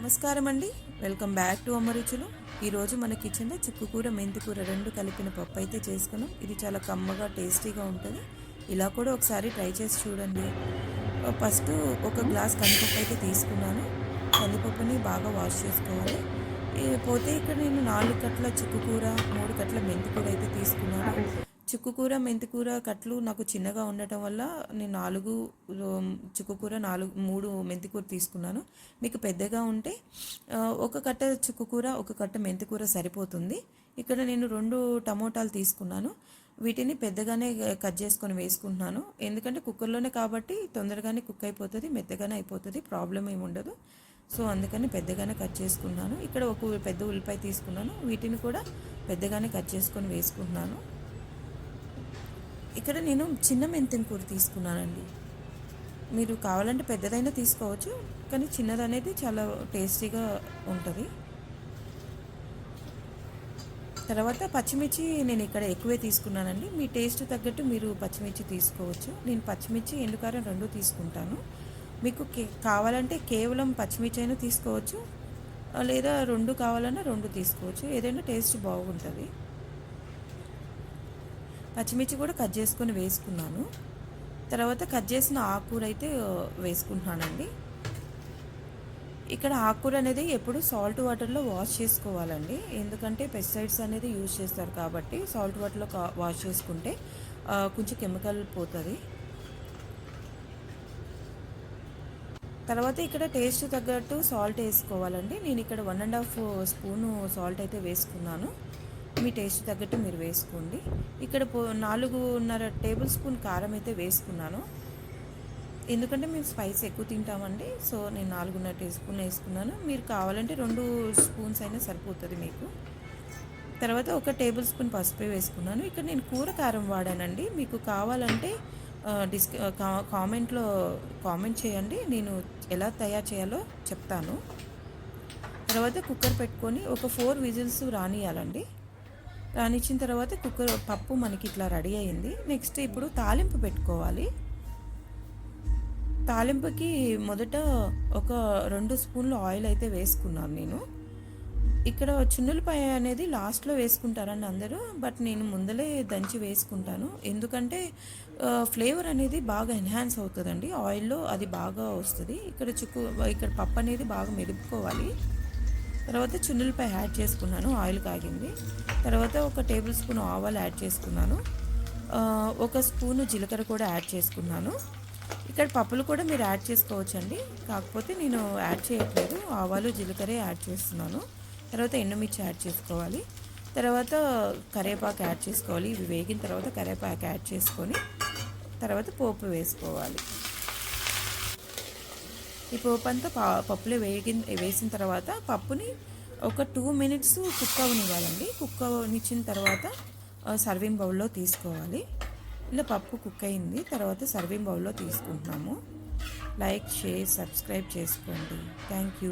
నమస్కారం అండి welcome back to అమరుచులు. ఈరోజు మన కిచెన్లో చిక్కుకూర మెంతికూర రెండు కలిపిన పప్పు అయితే చేసుకున్నాం. ఇది చాలా కమ్మగా టేస్టీగా ఉంటుంది. ఇలా కూడా ఒకసారి ట్రై చేసి చూడండి. ఫస్ట్ ఒక గ్లాస్ కందిపప్పు అయితే తీసుకున్నాను. కందిపప్పుని బాగా వాష్ చేసుకోవాలి. పోతే ఇక్కడ నేను నాలుగు కట్ల చిక్కుకూర మూడు కట్ల మెంతికూర అయితే తీసుకున్నాను. చిక్కుకూర మెంతికూర కట్లు నాకు చిన్నగా ఉండటం వల్ల నేను నాలుగు చుక్కుకూర నాలుగు మూడు మెంతికూర తీసుకున్నాను. మీకు పెద్దగా ఉంటే ఒక కట్ట చిక్కుకూర ఒక కట్ట మెంతికూర సరిపోతుంది. ఇక్కడ నేను రెండు టమోటాలు తీసుకున్నాను. వీటిని పెద్దగానే కట్ చేసుకొని వేసుకుంటున్నాను. ఎందుకంటే కుక్కర్లోనే కాబట్టి తొందరగానే కుక్ అయిపోతుంది మెత్తగానే అయిపోతుంది ప్రాబ్లం ఏమి ఉండదు. సో అందుకని పెద్దగానే కట్ చేసుకున్నాను. ఇక్కడ ఒక పెద్ద ఉల్లిపాయ తీసుకున్నాను. వీటిని కూడా పెద్దగానే కట్ చేసుకొని వేసుకుంటున్నాను. ఇక్కడ నేను చిన్న మెంతిన కూర తీసుకున్నానండి. మీరు కావాలంటే పెద్దదైనా తీసుకోవచ్చు కానీ చిన్నది అనేది చాలా టేస్టీగా ఉంటుంది. తర్వాత పచ్చిమిర్చి నేను ఇక్కడ ఎక్కువే తీసుకున్నానండి. మీ టేస్ట్ తగ్గట్టు మీరు పచ్చిమిర్చి తీసుకోవచ్చు. నేను పచ్చిమిర్చి ఎండుకారం రెండు తీసుకుంటాను. మీకు కావాలంటే కేవలం పచ్చిమిర్చి అయినా తీసుకోవచ్చు లేదా రెండు కావాలన్నా రెండు తీసుకోవచ్చు. ఏదైనా టేస్ట్ బాగుంటుంది. పచ్చిమిర్చి కూడా కట్ చేసుకొని వేసుకున్నాను. తర్వాత కట్ చేసిన ఆకుకూర అయితే వేసుకుంటున్నానండి. ఇక్కడ ఆకుకూర అనేది ఎప్పుడు సాల్ట్ వాటర్లో వాష్ చేసుకోవాలండి. ఎందుకంటే పెస్టిసైడ్స్ అనేది యూజ్ చేస్తారు కాబట్టి సాల్ట్ వాటర్లో వాష్ చేసుకుంటే కొంచెం కెమికల్ పోతుంది. తర్వాత ఇక్కడ టేస్ట్ తగ్గట్టు సాల్ట్ వేసుకోవాలండి. నేను ఇక్కడ one and half spoon salt అయితే వేసుకున్నాను. మీ టేస్ట్ తగ్గట్టు మీరు వేసుకోండి. ఇక్కడ నాలుగున్నర టేబుల్ స్పూన్ కారం అయితే వేసుకున్నాను. ఎందుకంటే మేము స్పైస్ ఎక్కువ తింటామండి. సో నేను నాలుగున్నర టీ స్పూన్ వేసుకున్నాను. మీరు కావాలంటే రెండు స్పూన్స్ అయినా సరిపోతుంది మీకు. తర్వాత ఒక టేబుల్ స్పూన్ పసుపు వేసుకున్నాను. ఇక్కడ నేను కూర కారం వాడానండి. మీకు కావాలంటే డిస్ కామెంట్లో కామెంట్ చేయండి. నేను ఎలా తయారు చేయాలో చెప్తాను. తర్వాత కుక్కర్ పెట్టుకొని ఒక ఫోర్ విజిల్స్ రానియాలండి. రానిచ్చిన తర్వాత కుక్కర్ పప్పు మనకి ఇట్లా రెడీ అయింది. నెక్స్ట్ ఇప్పుడు తాలింపు పెట్టుకోవాలి. తాలింపుకి మొదట ఒక రెండు స్పూన్లు ఆయిల్ అయితే వేసుకున్నాను నేను. ఇక్కడ చున్నులపాయ అనేది లాస్ట్లో వేసుకుంటారని అందరూ బట్ నేను ముందలే దంచి వేసుకుంటాను. ఎందుకంటే ఫ్లేవర్ అనేది బాగా ఎన్హాన్స్ అవుతుందండి. ఆయిల్లో అది బాగా వస్తుంది. ఇక్కడ చుక్కు ఇక్కడ పప్పు అనేది బాగా మెదుపుకోవాలి. తర్వాత చున్నులపై యాడ్ చేసుకున్నాను ఆయిల్ కాగింది. తర్వాత ఒక టేబుల్ స్పూన్ ఆవాలు యాడ్ చేసుకున్నాను. ఒక స్పూను జీలకర్ర కూడా యాడ్ చేసుకున్నాను. ఇక్కడ పప్పులు కూడా మీరు యాడ్ చేసుకోవచ్చండి. కాకపోతే నేను యాడ్ చేయట్లేదు. ఆవాలు జీలకర్ర యాడ్ చేస్తున్నాను. తర్వాత ఎండుమిర్చి యాడ్ చేసుకోవాలి. తర్వాత కరేపాకు యాడ్ చేసుకోవాలి. ఇవి వేగిన తర్వాత కరేపాకు యాడ్ చేసుకొని తర్వాత పోపు వేసుకోవాలి. ఈ పోపు అంతా పప్పులో వేగి వేసిన తర్వాత పప్పుని ఒక టూ మినిట్స్ కుక్ అవనివ్వాలండి కుక్ అవనిచ్చిన తర్వాత సర్వింగ్ బౌల్లో తీసుకోవాలి. ఇలా పప్పు కుక్ అయింది. తర్వాత సర్వింగ్ బౌల్లో తీసుకుంటున్నాము. లైక్ షేర్ సబ్స్క్రైబ్ చేసుకోండి. Thank you.